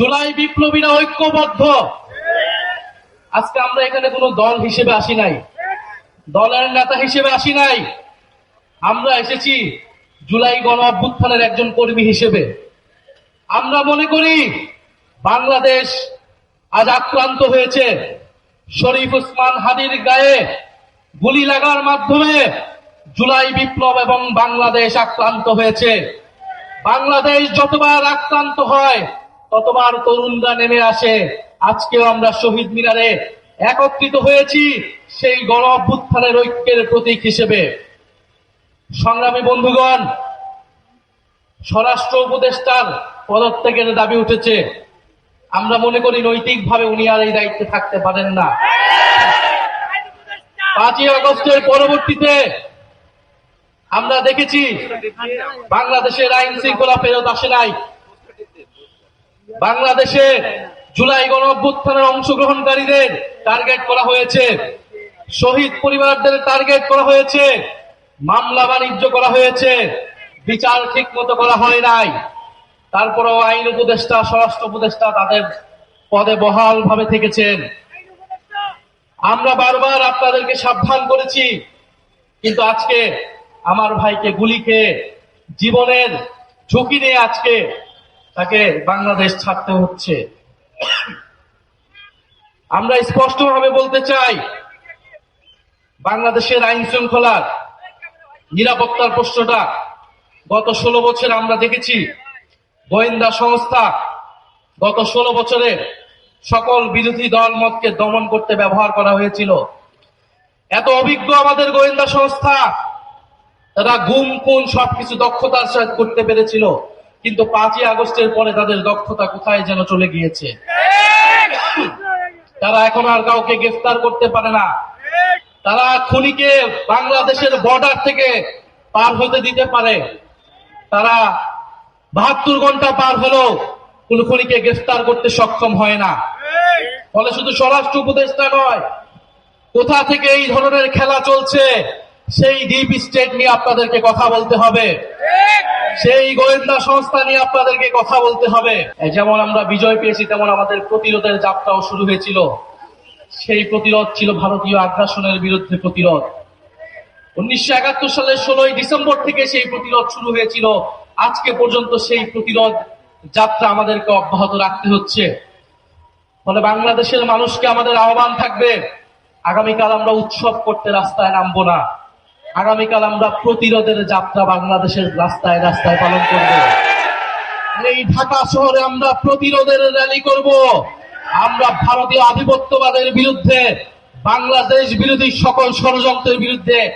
জুলাই বিপ্লবীরা ঐক্যবদ্ধ। আজকে আমরা এখানে কোনো দল হিসেবে আসি নাই। দলের নেতা হিসেবে আসি নাই। আমরা এসেছি জুলাই গণ অভ্যুত্থানের একজন কর্মী হিসেবে। আমরা মনে করি বাংলাদেশ আজ আক্রান্ত হয়েছে। শরীফ উসমান হাদির গায়ে গুলি লাগার মাধ্যমে জুলাই বিপ্লব এবং বাংলাদেশ আক্রান্ত হয়েছে। বাংলাদেশ যতবার আক্রান্ত হয় ততবার তরুণরা নেমে আসে। আজকেও আমরা শহীদ মিনারে একত্রিত হয়েছি সেই গণ অভ্যুত্থানের ঐক্যের প্রতীক হিসেবে। সংগ্রামী বন্ধুগণ, স্বরাষ্ট্র উপদেষ্টার পদত্যাগের দাবি উঠেছে। আমরা মনে করি নৈতিকভাবে উনি আর এই দায়িত্বে থাকতে পারেন না। পাঁচই আগস্টের পরবর্তীতে আমরা দেখেছি, বাংলাদেশের আইন শৃঙ্খলা ফেরত আসে নাই। বাংলাদেশে জুলাই গণ অভ্যুত্থানের অংশগ্রহণকারীদের টার্গেট করা হয়েছে। শহীদ পরিবারদের টার্গেট করা হয়েছে। মামলা বাণিজ্য করা হয়েছে। বিচার ঠিক মতো করা হয় নাই। তারপরেও আইন উপদেষ্টা, স্বরাষ্ট্র উপদেষ্টা তাদের পদে বহাল ভাবে থেকেছেন। আমরা বারবার আপনাদেরকে সাবধান করেছি, কিন্তু আজকে আমার ভাইকে গুলি খেয়ে জীবনের ঝুঁকি নিয়ে আজকে তাকে বাংলাদেশ ছাড়তে হচ্ছে। আমরা স্পষ্টভাবে বলতে চাই, বাংলাদেশের আইন শৃঙ্খলার নিরাপত্তার প্রশ্নটা গত ষোলো বছর আমরা দেখেছি। গোয়েন্দা সংস্থা গত ষোলো বছরে সকল বিরোধী দল মতকে দমন করতে ব্যবহার করা হয়েছিল। এত অভিজ্ঞ আমাদের গোয়েন্দা সংস্থা, তারা গুম, খুন সবকিছু দক্ষতার সাথে করতে পেরেছিল। কিন্তু পাঁচই আগস্টের পরে তাদের দক্ষতা কোথায় যেন চলে গিয়েছে? তারা এখন আর কাউকে গ্রেফতার করতে পারে না। তারা খুনিকে বাংলাদেশের বর্ডার থেকে পার হতে দিতে পারে। তারা বাহাত্তর ঘণ্টা পার হলেও কোন খুনিকে গ্রেফতার করতে সক্ষম হয় না। ফলে শুধু স্বরাষ্ট্র উপদেষ্টা নয়, কোথা থেকে এই ধরনের খেলা চলছে, সেই ডিপ স্টেট নিয়ে আপনাদেরকে কথা বলতে হবে। সেই গোয়েন্দা সংস্থা নিয়ে আপনাদেরকে কথা বলতে হবে। যেমন আমরা বিজয় পেয়েছি, তেমন আমাদের প্রতিরোধের যাত্রাও শুরু হয়েছিল। সেই প্রতিরোধ ছিল ভারতীয় আগ্রাসনের বিরুদ্ধে প্রতিরোধ। উনিশশো একাত্তর সালের ষোলোই ডিসেম্বর থেকে সেই প্রতিরোধ শুরু হয়েছিল। আজকে পর্যন্ত সেই প্রতিরোধ যাত্রা আমাদেরকে অব্যাহত রাখতে হচ্ছে। ফলে বাংলাদেশের মানুষকে আমাদের আহ্বান থাকবে, আগামীকাল আমরা উৎসব করতে রাস্তায় নামবো না। আগামীকাল আমরা প্রতিরোধের যাত্রা বাংলাদেশের রাস্তায় রাস্তায় পালন করব। এই ঢাকা শহরে আমরা প্রতিরোধের র্যালি করব। আমরা ভারতীয় আধিপত্যবাদের বিরুদ্ধে, বাংলাদেশ বিরোধী সকল ষড়যন্ত্রের বিরুদ্ধে